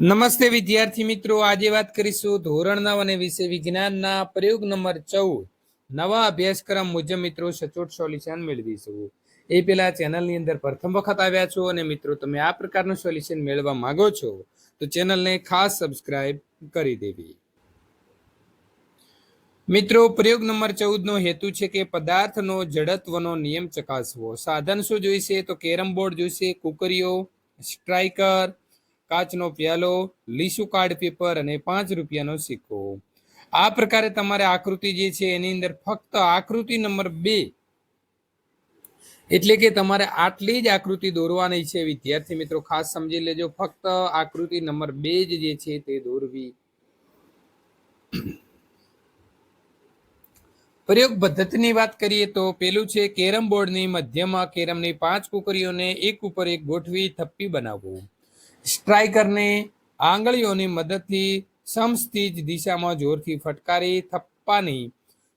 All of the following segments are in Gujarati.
નમસ્તે વિદ્યાર્થી મિત્રો, આજે વાત કરીશું ધોરણ નવ અને વિષય વિજ્ઞાનના પ્રયોગ નંબર ચૌદ. નવા અભ્યાસક્રમ મુજબ મિત્રો સચોટ સોલ્યુશન મેળવીશું. એ પેલા ચેનલની અંદર પ્રથમ વખત આવ્યા છો અને મિત્રો તમે આ પ્રકારનું સોલ્યુશન મેળવવા માંગો છો, તો ચેનલને ખાસ સબસ્ક્રાઇબ કરી દેવી. મિત્રો, પ્રયોગ નંબર ચૌદનો હેતુ છે કે પદાર્થનો જડત્વનો નિયમ ચકાસવો. સાધન શું જોઈશે? તો કેરમ બોર્ડ જોઈશે, કુકરીઓ, સ્ટ્રાઇકર કાચનો પ્યાલો, લીસું કાર્ડ પેપર અને પાંચ રૂપિયાનો સિક્કો. આ પ્રકારે તમારે આકૃતિ જે છે એની અંદર ફક્ત આકૃતિ નંબર બે એટલે કે તમારે આટલી જ આકૃતિ દોરવાની છે. વિદ્યાર્થી મિત્રો, ખાસ સમજી લેજો, ફક્ત આકૃતિ નંબર બે જ જે છે તે દોરવી. પ્રયોગ પદ્ધતિની વાત કરીએ તો પેલું છે, કેરમ બોર્ડની મધ્યમાં કેરમની પાંચ કુકરીઓને એક ઉપર એક ગોઠવી થપ્પી બનાવવું. સ્ટ્રાઇકરને આંગળીઓની મદદથી સમસ્થિત દિશામાં જોરથી ફટકારી થપ્પાની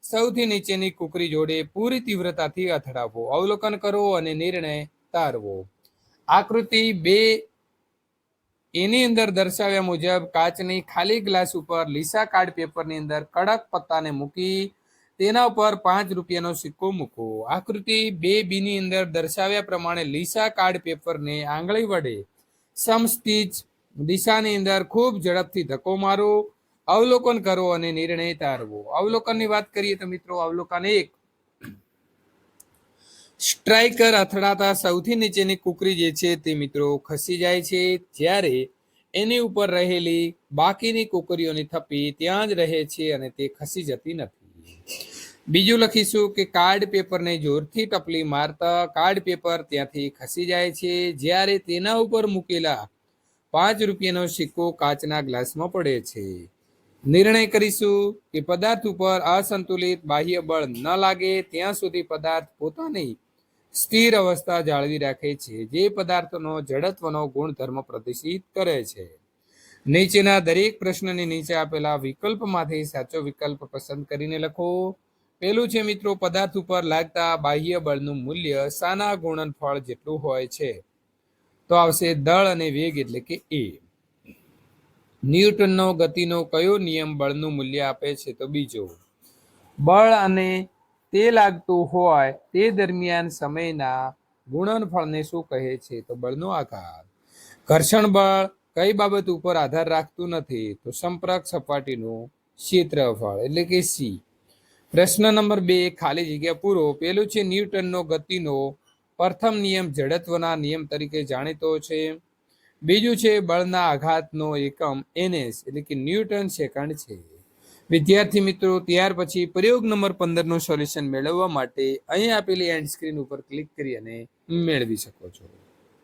સૌથી નીચેની કુકરી જોડે પૂરી તીવ્રતાથી અથડાવવો અવલોકન કરો અને નિર્ણય તારવો. આકૃતિ બે એની અંદર દર્શાવ્યા મુજબ કાચની ખાલી ગ્લાસ ઉપર લીસા કાર્ડ પેપરની અંદર કડક પત્તાને મૂકી તેના ઉપર પાંચ રૂપિયાનો સિક્કો મૂકો. આકૃતિ બે બીની અંદર દર્શાવ્યા પ્રમાણે લીસા કાર્ડ પેપરને આંગળી વડે સમસ્થિત દિશાની અંદર ખૂબ ઝડપથી ધક્કો મારો, અવલોકન કરો અને નિર્ણય તારવો. અવલોકનની વાત કરીએ તો મિત્રો, અવલોકન એક. સ્ટ્રાઇકર અથડાતા સૌથી નીચેની કુકરી જે છે તે મિત્રો ખસી જાય છે. જ્યારે એની ઉપર રહેલી બાકીની કુકરીઓની થપ્પી ત્યાં જ રહે છે અને તે ખસી જતી નથી. બીજું લખીશું કે કાર્ડ પેપરને જોરથી ટપલી મારતા કાર્ડ પેપર ત્યાંથી ખસી જાય છે. જ્યારે તેના ઉપર મૂકેલા પાંચ રૂપિયાનો સિક્કો કાચના ગ્લાસમાં પડે છે. નિર્ણય કરીશું કે પદાર્થ ઉપર અસંતુલિત બાહ્ય બળ ન લાગે ત્યાં સુધી પદાર્થ પોતાની સ્થિર અવસ્થા જાળવી રાખે છે. જે પદાર્થનો જડત્વનો ગુણધર્મ પ્રદર્શિત કરે છે. નીચેના દરેક પ્રશ્નની નીચે આપેલા વિકલ્પમાંથી સાચો વિકલ્પ પસંદ કરીને લખો. પેલું છે મિત્રો, પદાર્થ ઉપર લાગતા બાહ્ય બળનું મૂલ્ય સાના ગુણનફળ જેટલું હોય છે. તો આવશે દળ અને વેગ એટલે કે એ. ન્યૂટનનો ગતિનો કયો નિયમ બળનું મૂલ્ય આપે છે તો બીજો. બળ અને તે લાગતું હોય તે દરમિયાન સમયના ગુણનફળને શું કહે છે તો બળનો આકાર. ઘર્ષણ બળ કઈ બાબત ઉપર આધાર રાખતું નથી તો સંપર્ક સપાટીનું ક્ષેત્રફળ એટલે કે સી. પ્રશ્ન નંબર બે, ખાલી જગ્યા પૂરો. પેલું છે, ન્યૂટનનો ગતિનો પ્રથમ નિયમ જડત્વના નિયમ તરીકે જાણીતો છે. બીજું છે, બળના આઘાતનો એકમ, એનએસ, એટલે કે ન્યૂટન સેકન્ડ છે. વિદ્યાર્થી મિત્રો, ત્યાર પછી પ્રયોગ નંબર પંદરનું સોલ્યુશન મેળવવા માટે અહીં આપેલી એન્ડ સ્ક્રીન ઉપર ક્લિક કરી અને મેળવી શકો છો.